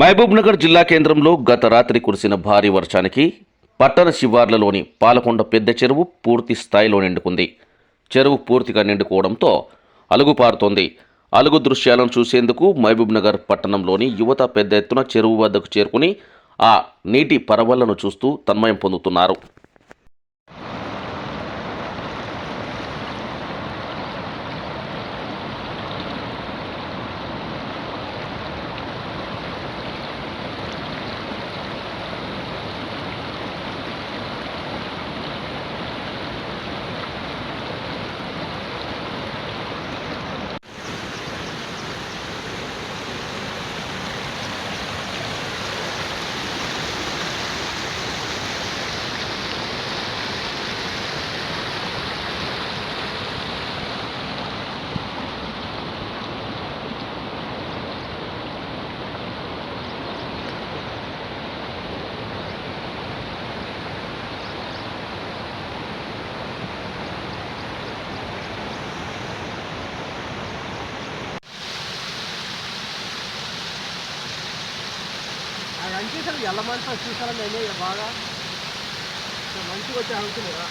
మహబూబ్నగర్ జిల్లా కేంద్రంలో గత రాత్రి కురిసిన భారీ వర్షానికి పట్టణ శివార్లలోని పాలకొండ పెద్ద చెరువు పూర్తి స్థాయిలో నిండుకుంది. చెరువు పూర్తిగా నిండుకోవడంతో అలుగుపారుతోంది. అలుగు దృశ్యాలను చూసేందుకు మహబూబ్నగర్ పట్టణంలోని యువత పెద్ద ఎత్తున చెరువు వద్దకు చేరుకుని ఆ నీటి పరవళ్ళను చూస్తూ తన్మయం పొందుతున్నారు. చూసాను అంచేసారు ఎల్లమంతా చూసాను నేనే బాగా మంచిగా వచ్చి అనుకున్నారా